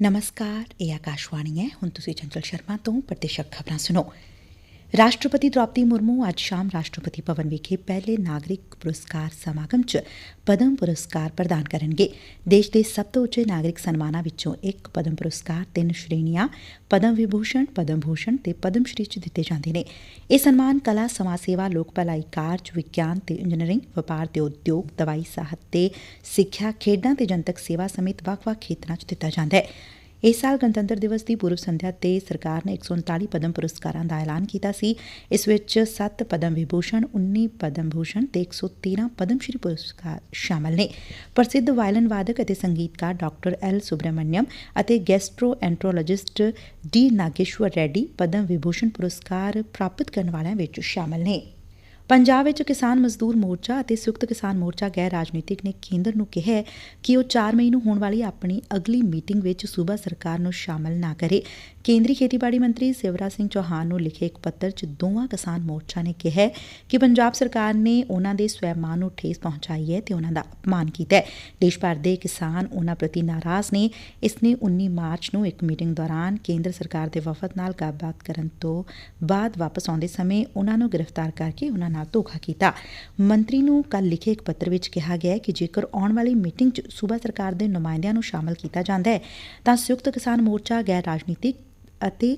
ਨਮਸਕਾਰ ਇਹ ਆਕਾਸ਼ਵਾਣੀ ਹੈ ਹੁਣ ਤੁਸੀਂ ਚੰਚਲ ਸ਼ਰਮਾ ਤੋਂ ਪ੍ਰਦੇਸ਼ਕ ਖਬਰਾਂ ਸੁਣੋ ਰਾਸ਼ਟਰਪਤੀ ਦ੍ਰੌਪਦੀ ਮੁਰਮੂ ਅੱਜ ਸ਼ਾਮ ਰਾਸ਼ਟਰਪਤੀ ਭਵਨ ਵਿਖੇ ਪਹਿਲੇ ਨਾਗਰਿਕ ਪੁਰਸਕਾਰ ਸਮਾਗਮ 'ਚ ਪਦਮ ਪੁਰਸਕਾਰ ਪ੍ਰਦਾਨ ਕਰਨਗੇ ਦੇਸ਼ ਦੇ ਸਭ ਤੋਂ ਉੱਚੇ ਨਾਗਰਿਕ ਸਨਮਾਨਾਂ ਵਿੱਚੋਂ ਇੱਕ ਪਦਮ ਪੁਰਸਕਾਰ ਤਿੰਨ ਸ਼੍ਰੇਣੀਆਂ ਪਦਮ ਵਿਭੂਸ਼ਣ ਪਦਮ ਭੂਸ਼ਣ ਤੇ ਪਦਮ ਸ਼੍ਰੀ 'ਚ ਦਿੱਤੇ ਜਾਂਦੇ ਨੇ ਇਹ ਸਨਮਾਨ ਕਲਾ ਸਮਾਜ ਸੇਵਾ ਲੋਕ ਭਲਾਈ ਕਾਰਜ ਵਿਗਿਆਨ ਤੇ ਇੰਜੀਨੀਅਰਿੰਗ ਵਪਾਰ ਤੇ ਉਦਯੋਗ ਦਵਾਈ ਸਾਹਿਤ ਤੇ ਸਿੱਖਿਆ ਖੇਡਾਂ ਤੇ ਜਨਤਕ ਸੇਵਾ ਸਮੇਤ ਵੱਖ-ਵੱਖ ਖੇਤਰਾਂ 'ਚ ਦਿੱਤਾ ਜਾਂਦਾ ਹੈ ਇਸ ਸਾਲ ਗਣਤੰਤਰ ਦਿਵਸ ਦੀ ਪੂਰਵ ਸੰਧਿਆ ਤੇ ਸਰਕਾਰ ਨੇ 139 ਪਦਮ ਪੁਰਸਕਾਰਾਂ ਦਾ ਐਲਾਨ ਕੀਤਾ ਸੀ। ਇਸ ਵਿੱਚ 7 ਪਦਮ ਵਿਭੂਸ਼ਣ 19 ਪਦਮ ਭੂਸ਼ਣ ਤੇ 113 ਪਦਮ ਸ਼੍ਰੀ ਪੁਰਸਕਾਰ ਸ਼ਾਮਲ ਨੇ। ਪ੍ਰਸਿੱਧ ਵਾਇਲਨ ਵਾਦਕ ਅਤੇ ਸੰਗੀਤਕਾਰ ਡਾਕਟਰ ਐਲ ਸੁਬਰਾਮਨਿਅਮ ਅਤੇ gastroenterologist D Nageshwar Reddy Padma Vibhushan ਪੁਰਸਕਾਰ ਪ੍ਰਾਪਤ ਕਰਨ ਵਾਲਿਆਂ ਵਿੱਚ ਸ਼ਾਮਲ ਨੇ। ਪੰਜਾਬ ਵਿੱਚ ਕਿਸਾਨ ਮਜ਼ਦੂਰ ਮੋਰਚਾ ਅਤੇ ਸੰਯੁਕਤ ਕਿਸਾਨ ਮੋਰਚਾ ਗੈਰ ਰਾਜਨੀਤਿਕ ਨੇ ਕੇਂਦਰ ਨੂੰ ਕਿਹਾ ਕਿ ਉਹ 4 ਮਈ ਨੂੰ ਹੋਣ ਵਾਲੀ ਆਪਣੀ ਅਗਲੀ ਮੀਟਿੰਗ ਵਿੱਚ ਸੂਬਾ ਸਰਕਾਰ ਨੂੰ ਸ਼ਾਮਲ ਨਾ ਕਰੇ। ਕੇਂਦਰੀ ਖੇਤੀਬਾੜੀ ਮੰਤਰੀ ਸਿਵਰਾਜ ਸਿੰਘ ਚੌਹਾਨ ਨੂੰ ਲਿਖੇ ਇੱਕ ਪੱਤਰ 'ਚ ਦੋਵਾਂ ਕਿਸਾਨ ਮੋਰਚਾ ਨੇ ਕਿਹਾ ਕਿ ਪੰਜਾਬ ਸਰਕਾਰ ਨੇ ਉਹਨਾਂ ਦੇ ਸਵੈਮਾਨ ਨੂੰ ਠੇਸ ਪਹੁੰਚਾਈ ਹੈ ਤੇ ਉਹਨਾਂ ਦਾ ਅਪਮਾਨ ਕੀਤਾ ਹੈ। ਦੇਸ਼ ਭਰ ਦੇ ਕਿਸਾਨ ਉਹਨਾਂ ਪ੍ਰਤੀ ਨਾਰਾਜ਼ ਨੇ। ਇਸ ਨੇ 19 ਮਾਰਚ ਨੂੰ ਇੱਕ ਮੀਟਿੰਗ ਦੌਰਾਨ ਕੇਂਦਰ ਸਰਕਾਰ ਦੇ ਵਫਦ ਨਾਲ ਗੱਲਬਾਤ ਕਰਨ ਤੋਂ ਬਾਅਦ ਵਾਪਸ ਆਉਂਦੇ ਸਮੇਂ ਉਹਨਾਂ ਨੂੰ ਗ੍ਰਿਫਤਾਰ ਕਰਕੇ ਉਹਨਾਂ ਨਾਲ ਧੋਖਾ ਕੀਤਾ। ਮੰਤਰੀ ਨੂੰ ਕੱਲ ਲਿਖੇ ਇੱਕ ਪੱਤਰ ਵਿੱਚ ਕਿਹਾ ਗਿਆ ਹੈ ਕਿ ਜੇਕਰ ਆਉਣ ਵਾਲੀ ਮੀਟਿੰਗ 'ਚ ਸੂਬਾ ਸਰਕਾਰ ਦੇ ਨੁਮਾਇੰਦਿਆਂ ਨੂੰ ਸ਼ਾਮਲ ਕੀਤਾ ਜਾਂਦਾ ਹੈ, ਤਾਂ ਸੰਯੁਕਤ ਕਿਸਾਨ ਮੋਰਚਾ, ਗੈਰ ਰਾਜਨੀਤਿਕ ਅਤੇ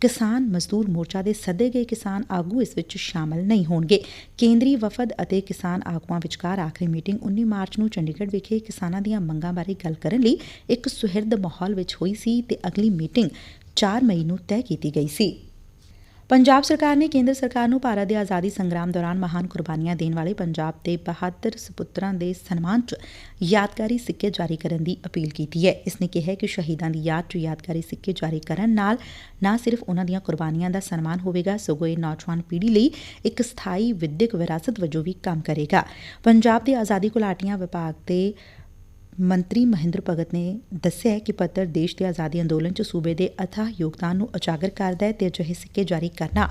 ਕਿਸਾਨ ਮਜ਼ਦੂਰ ਮੋਰਚਾ ਦੇ ਸੱਦੇ ਗਏ ਕਿਸਾਨ ਆਗੂ ਇਸ ਵਿੱਚ ਸ਼ਾਮਲ ਨਹੀਂ ਹੋਣਗੇ। ਕੇਂਦਰੀ ਵਫਦ ਅਤੇ ਕਿਸਾਨ ਆਗੂਆਂ ਵਿਚਕਾਰ ਆਖਰੀ ਮੀਟਿੰਗ 19 ਮਾਰਚ ਨੂੰ ਚੰਡੀਗੜ੍ਹ ਵਿਖੇ ਕਿਸਾਨਾਂ ਦੀਆਂ ਮੰਗਾਂ ਬਾਰੇ ਗੱਲ ਕਰਨ ਲਈ ਇੱਕ ਸੁਹਿਰਦ ਮਾਹੌਲ ਵਿੱਚ ਹੋਈ ਸੀ ਤੇ ਅਗਲੀ ਮੀਟਿੰਗ 4 ਮਈ ਨੂੰ ਤੈਅ ਕੀਤੀ ਗਈ ਸੀ। ਪੰਜਾਬ ਸਰਕਾਰ ਨੇ ਕੇਂਦਰ ਸਰਕਾਰ ਨੂੰ ਭਾਰਤ ਦੇ ਆਜ਼ਾਦੀ ਸੰਗਰਾਮ ਦੌਰਾਨ ਮਹਾਨ ਕੁਰਬਾਨੀਆਂ ਦੇਣ ਵਾਲੇ ਪੰਜਾਬ ਦੇ ਬਹਾਦਰ ਸਪੁੱਤਰਾਂ ਦੇ ਸਨਮਾਨ 'ਚ ਯਾਦਗਾਰੀ ਸਿੱਕੇ ਜਾਰੀ ਕਰਨ ਦੀ ਅਪੀਲ ਕੀਤੀ ਹੈ। ਇਸ ਨੇ ਕਿਹਾ ਕਿ ਸ਼ਹੀਦਾਂ ਦੀ ਯਾਦ 'ਚ ਯਾਦਗਾਰੀ ਸਿੱਕੇ ਜਾਰੀ ਕਰਨ ਨਾਲ ਨਾ ਸਿਰਫ ਉਹਨਾਂ ਦੀਆਂ ਕੁਰਬਾਨੀਆਂ ਦਾ ਸਨਮਾਨ ਹੋਵੇਗਾ, ਸਗੋਂ ਇਹ ਨੌਜਵਾਨ ਪੀੜ੍ਹੀ ਲਈ ਇੱਕ ਸਥਾਈ ਵਿਦਿਅਕ ਵਿਰਾਸਤ ਵਜੋਂ ਵੀ ਕੰਮ ਕਰੇਗਾ। ਪੰਜਾਬ ਦੇ ਆਜ਼ਾਦੀ ਘੁਲਾਟੀਆਂ ਵਿਭਾਗ ਦੇ ਮੰਤਰੀ ਮਹਿੰਦਰ ਭਗਤ ਨੇ ਦੱਸਿਆ ਕਿ ਪੱਤਰ ਦੇਸ਼ ਦੇ ਆਜ਼ਾਦੀ ਅੰਦੋਲਨ 'ਚ ਸੂਬੇ ਦੇ ਅਥਾਹ ਯੋਗਦਾਨ ਨੂੰ ਉਜਾਗਰ ਕਰਦਾ ਹੈ ਤੇ ਅਜਿਹੇ ਸਿੱਕੇ ਜਾਰੀ ਕਰਨਾ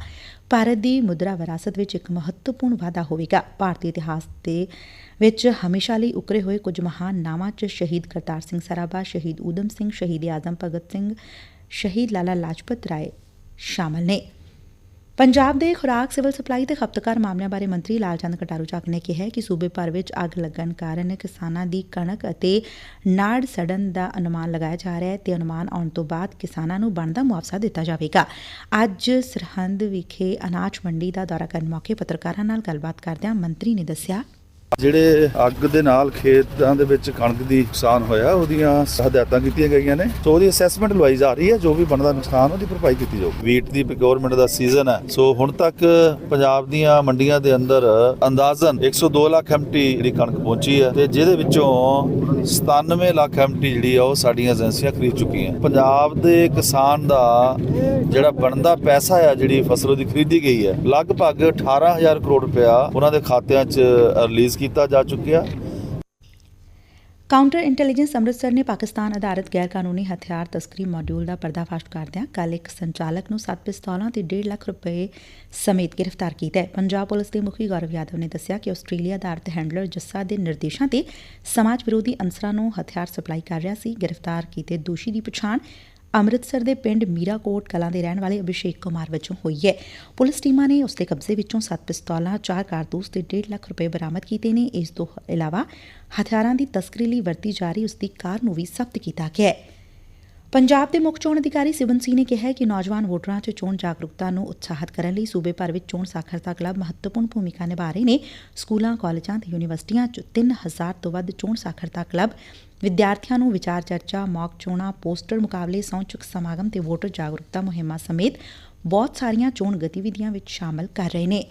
ਭਾਰਤ ਦੀ ਮੁਦਰਾ ਵਿਰਾਸਤ ਵਿੱਚ ਇੱਕ ਮਹੱਤਵਪੂਰਨ ਵਾਧਾ ਹੋਵੇਗਾ। ਭਾਰਤੀ ਇਤਿਹਾਸ ਦੇ ਵਿੱਚ ਹਮੇਸ਼ਾ ਲਈ ਉਕਰੇ ਹੋਏ ਕੁਝ ਮਹਾਨ ਨਾਵਾਂ 'ਚ ਸ਼ਹੀਦ ਕਰਤਾਰ ਸਿੰਘ ਸਰਾਭਾ, ਸ਼ਹੀਦ ਊਧਮ ਸਿੰਘ, ਸ਼ਹੀਦ ਆਜ਼ਮ ਭਗਤ ਸਿੰਘ, ਸ਼ਹੀਦ ਲਾਲਾ ਲਾਜਪਤ ਰਾਏ ਸ਼ਾਮਲ ਨੇ। ਪੰਜਾਬ ਦੇ ਖੁਰਾਕ, ਸਿਵਲ ਸਪਲਾਈ ਤੇ ਖਪਤਕਾਰ ਮਾਮਲਿਆਂ ਬਾਰੇ ਮੰਤਰੀ ਲਾਲਚੰਦ ਕਟਾਰੂ ਚੱਕ ਨੇ ਕਿਹਾ ਕਿ ਸੂਬੇ ਭਰ ਵਿੱਚ ਅੱਗ ਲੱਗਣ ਕਾਰਨ ਕਿਸਾਨਾਂ ਦੀ ਕਣਕ ਅਤੇ ਨਾੜ ਸੜਨ ਦਾ ਅਨੁਮਾਨ ਲਗਾਇਆ ਜਾ ਰਿਹਾ ਹੈ ਤੇ ਅਨੁਮਾਨ ਆਉਣ ਤੋਂ ਬਾਅਦ ਕਿਸਾਨਾਂ ਨੂੰ ਬਣਦਾ ਮੁਆਵਜ਼ਾ ਦਿੱਤਾ ਜਾਵੇਗਾ। ਅੱਜ ਸਰਹੰਦ ਵਿਖੇ ਅਨਾਜ ਮੰਡੀ ਦਾ ਦੌਰਾ ਕਰਨ ਮੌਕੇ ਪੱਤਰਕਾਰਾਂ ਨਾਲ ਗੱਲਬਾਤ ਕਰਦਿਆਂ ਮੰਤਰੀ ਨੇ ਦੱਸਿਆ ਜਿਹੜੇ ਅੱਗ ਦੇ ਨਾਲ ਖੇਤਾਂ ਦੇ ਵਿੱਚ ਕਣਕ ਦੀ ਨੁਕਸਾਨ ਹੋਇਆ, ਉਹਦੀਆਂ ਹਦਾਇਤਾਂ ਕੀਤੀਆਂ ਗਈਆਂ ਨੇ। ਸੋ ਉਹਦੀ ਅਸੈਸਮੈਂਟ ਲਵਾਈ ਜਾ ਰਹੀ ਹੈ, ਜੋ ਵੀ ਬਣਦਾ ਨੁਕਸਾਨ, ਉਹਦੀ ਭਰਪਾਈ ਕੀਤੀ ਜਾਊਗੀ। ਵੀਟ ਦੀ ਪ੍ਰੋਕਿਉਰਮੈਂਟ ਦਾ ਸੀਜ਼ਨ ਹੈ। ਸੋ ਹੁਣ ਤੱਕ ਪੰਜਾਬ ਦੀਆਂ ਮੰਡੀਆਂ ਦੇ ਅੰਦਰ ਅੰਦਾਜ਼ਨ 102 ਲੱਖ ਐਮਟੀ ਜਿਹੜੀ ਕਣਕ ਪਹੁੰਚੀ ਹੈ ਤੇ ਜਿਹਦੇ ਵਿੱਚੋਂ 97 ਲੱਖ ਐਮਟੀ ਜਿਹੜੀ ਆ, ਉਹ ਸਾਡੀਆਂ ਏਜੰਸੀਆਂ ਖਰੀਦ ਚੁੱਕੀਆਂ ਪੰਜਾਬ ਦੇ ਕਿਸਾਨ ਦਾ ਜਿਹੜਾ ਬਣਦਾ ਪੈਸਾ ਆ, ਜਿਹੜੀ ਫਸਲ ਉਹਦੀ ਖਰੀਦੀ ਗਈ ਹੈ, ਲਗਭਗ 18000 ਕਰੋੜ ਰੁਪਇਆ ਉਹਨਾਂ ਦੇ ਖਾਤਿਆਂ 'ਚ ਰਿਲੀਜ਼ ਕੀਤਾ ਜਾ ਚੁੱਕਿਆ। ਕਾਊਂਟਰ ਇੰਟੈਲੀਜੈਂਸ ਅੰਮ੍ਰਿਤਸਰ ਨੇ ਪਾਕਿਸਤਾਨ ਅਧਾਰਿਤ ਗੈਰ ਕਾਨੂੰਨੀ ਹਥਿਆਰ ਤਸਕਰੀ ਮਾਡਿਊਲ ਦਾ ਪਰਦਾਫਾਸ਼ ਕਰਦਿਆਂ ਕੱਲ ਇੱਕ ਸੰਚਾਲਕ ਨੂੰ 7 ਪਿਸਤੌਲਾਂ ਤੇ 1.5 ਲੱਖ ਰੁਪਏ ਸਮੇਤ ਗ੍ਰਿਫਤਾਰ ਕੀਤਾ ਹੈ। ਪੰਜਾਬ ਪੁਲਿਸ ਦੇ ਮੁਖੀ ਗੌਰਵ ਯਾਦਵ ਨੇ ਦੱਸਿਆ ਕਿ ਆਸਟ੍ਰੇਲੀਆ ਅਧਾਰਿਤ ਹੈਂਡਲਰ ਜੱਸਾ ਦੇ ਨਿਰਦੇਸ਼ਾਂ ਤੇ ਸਮਾਜ ਵਿਰੋਧੀ ਅਨਸਰਾਂ ਨੂੰ ਹਥਿਆਰ ਸਪਲਾਈ ਕਰ ਰਿਹਾ ਸੀ। ਗ੍ਰਿਫਤਾਰ ਕੀਤੇ ਦੋਸ਼ੀ ਦੀ ਪਛਾਣ ਅੰਮ੍ਰਿਤਸਰ ਦੇ ਪਿੰਡ ਮੀਰਾਕੋਟ ਕਲਾਂ ਦੇ ਰਹਿਣ ਵਾਲੇ ਅਭਿਸ਼ੇਕ ਕੁਮਾਰ ਵਜੋਂ ਹੋਈ ਹੈ। ਪੁਲਿਸ ਟੀਮਾਂ ਨੇ ਉਸ ਦੇ ਕਬਜ਼ੇ ਵਿੱਚੋਂ 7 ਪਿਸਤੌਲਾਂ 4 ਕਾਰਤੂਸ ਤੇ 1.5 ਲੱਖ ਰੁਪਏ ਬਰਾਮਦ ਕੀਤੇ ਨੇ। ਇਸ ਤੋਂ ਇਲਾਵਾ ਹਥਿਆਰਾਂ ਦੀ ਤਸਕਰੀ ਲਈ ਵਰਤੀ ਜਾ ਰਹੀ ਉਸ ਦੀ ਕਾਰ ਨੂੰ ਵੀ ਜ਼ਬਤ ਕੀਤਾ ਗਿਆ ਹੈ। ਪੰਜਾਬ ਦੇ ਮੁੱਖ ਚੋਣ ਅਧਿਕਾਰੀ ਸਿਵਨ ਸਿੰਘ ਨੇ ਕਿਹਾ ਕਿ ਨੌਜਵਾਨ ਵੋਟਰਾਂ 'ਚ ਚੋਣ ਜਾਗਰੂਕਤਾ ਨੂੰ ਉਤਸ਼ਾਹਿਤ ਕਰਨ ਲਈ ਸੂਬੇ ਭਰ ਵਿੱਚ ਚੋਣ ਸਾਖਰਤਾ ਕਲੱਬ ਮਹੱਤਵਪੂਰਨ ਭੂਮਿਕਾ ਨਿਭਾ ਰਹੇ ਨੇ। ਸਕੂਲਾਂ, ਕਾਲਜਾਂ ਤੇ ਯੂਨੀਵਰਸਿਟੀਆਂ 'ਚ 3000 ਤੋਂ ਵੱਧ ਚੋਣ ਸਾਖਰਤਾ ਕਲੱਬ, ਵਿਦਿਆਰਥੀਆਂ ਨੂੰ ਵਿਚਾਰ ਚਰਚਾ, ਮੌਕ ਚੋਣਾਂ, ਪੋਸਟਰ ਮੁਕਾਬਲੇ ਸਹੁੰ ਚੁੱਕ ਸਮਾਗਮ ਤੇ ਵੋਟਰ ਜਾਗਰੂਕਤਾ ਮੁਹਿੰਮਾਂ ਸਮੇਤ ਬਹੁਤ ਸਾਰੀਆਂ ਚੋਣ ਗਤੀਵਿਧੀਆਂ ਵਿੱਚ ਸ਼ਾਮਲ ਕਰ ਰਹੇ ਨੇ।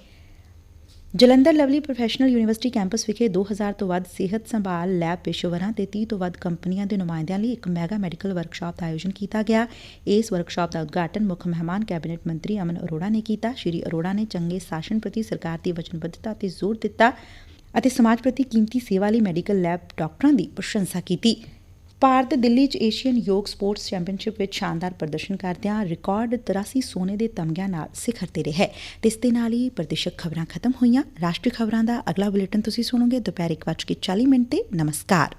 Jalandhar Lovely Professional University campus ਵਿਖੇ 2000 ਤੋਂ ਵੱਧ ਸਿਹਤ ਸੰਭਾਲ ਲੈਬ ਪੇਸ਼ੇਵਰਾਂ ਤੇ 30 ਤੋਂ ਵੱਧ ਕੰਪਨੀਆਂ ਦੇ ਨੁਮਾਇੰਦਿਆਂ ਲਈ ਇੱਕ ਮੈਗਾ ਮੈਡੀਕਲ ਵਰਕਸ਼ਾਪ ਦਾ ਆਯੋਜਨ ਕੀਤਾ ਗਿਆ। ਇਸ ਵਰਕਸ਼ਾਪ ਦਾ ਉਦਘਾਟਨ ਮੁੱਖ ਮਹਿਮਾਨ ਕੈਬਨਿਟ ਮੰਤਰੀ ਅਮਨ ਅਰੋੜਾ ਨੇ ਕੀਤਾ। ਸ਼੍ਰੀ ਅਰੋੜਾ ਨੇ ਚੰਗੇ ਸ਼ਾਸਨ ਪ੍ਰਤੀ ਸਰਕਾਰ ਦੀ ਵਚਨਬੱਧਤਾ ਤੇ ਜ਼ੋਰ ਦਿੱਤਾ ਅਤੇ ਸਮਾਜ ਪ੍ਰਤੀ ਕੀਮਤੀ ਸੇਵਾ ਲਈ ਮੈਡੀਕਲ ਲੈਬ ਡਾਕਟਰਾਂ ਦੀ ਪ੍ਰਸ਼ੰਸਾ ਕੀਤੀ। ਭਾਰਤ ਦਿੱਲੀ 'ਚ ਏਸ਼ੀਅਨ ਯੋਗ ਸਪੋਰਟਸ ਚੈਂਪੀਅਨਸ਼ਿਪ ਵਿੱਚ ਸ਼ਾਨਦਾਰ ਪ੍ਰਦਰਸ਼ਨ ਕਰਦਿਆਂ ਰਿਕਾਰਡ 83 ਸੋਨੇ ਦੇ ਤਮਗਿਆਂ ਨਾਲ ਸਿਖਰ ਤੇ ਰਿਹਾ ਹੈ। ਤੇ ਇਸ ਦੇ ਨਾਲ ਹੀ ਪ੍ਰਦੇਸ਼ਕ ਖਬਰਾਂ ਖਤਮ ਹੋਈਆਂ। ਰਾਸ਼ਟਰੀ ਖਬਰਾਂ ਦਾ ਅਗਲਾ ਬੁਲੇਟਿਨ ਤੁਸੀਂ ਸੁਣੋਗੇ। ਦੁਪਹਿਰ 1:40 ਮਿੰਟ ਤੇ ਨਮਸਕਾਰ।